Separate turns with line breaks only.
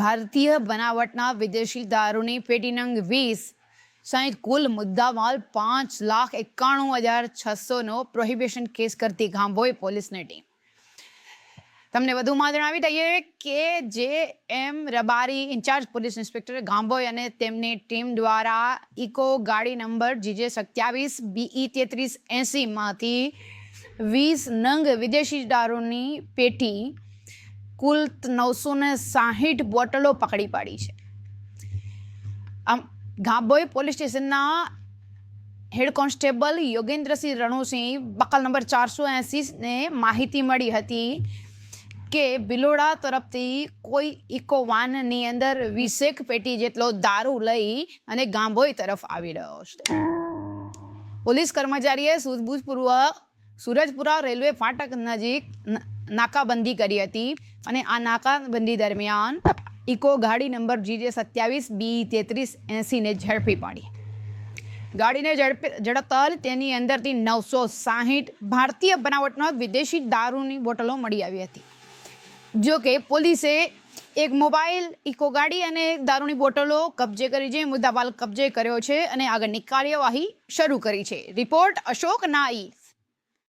ભારતીય બનાવટના વિદેશી દારૂની પેટી નંગ વીસ સહિત કુલ મુદ્દામાલ પાંચ લાખ એકાણું હજાર છસોનો પ્રોહિબિશન કેસ કરતી ગાંભોઈ પોલીસની ટીમ. તમને વધુમાં જણાવી દઈએ કે J M Rabari in-charge police inspector Gambhoi અને તેમની ટીમ દ્વારા ઇકો ગાડી નંબર જીજે સત્યાવીસ બીઈ તેત્રીસ એંસીમાંથી વીસ નંગ વિદેશી દારૂની પેટી કુલ નવસો ને સાહીઠ બોટલો પકડી પાડી છે. આમ ગાંભોઈ પોલીસ સ્ટેશનના head constable Yogendrasinh Ranusinh buckle number ચારસો એંસીને માહિતી મળી હતી કે બિલોડા તરફથી કોઈ ઇકો વાનની અંદર વીસેક પેટી જેટલો દારૂ લઈ અને ગાંભોઈ તરફ આવી રહ્યો છે. પોલીસ કર્મચારીએ સૂઝબૂઝપૂર્વક સુરજપુરા રેલવે ફાટક નજીક નાકાબંધી કરી હતી અને આ નાકાબંધી દરમિયાન ઇકો ગાડી નંબર જીજે સત્યાવીસ બી તેત્રીસ એંસીને ઝડપી પાડી. ગાડીને ઝડપી ઝડપતા તેની અંદરથી નવસો સાહીઠ ભારતીય બનાવટનો વિદેશી દારૂની બોટલો મળી આવી હતી. જો કે પોલીસે એક મોબાઈલ, ઇકો ગાડી અને દારૂની બોટલો કબજે કરી છે, મુદ્દામાલ કબજે કર્યો છે અને આગળની કાર્યવાહી શરૂ કરી છે. રિપોર્ટ અશોક નાઈ.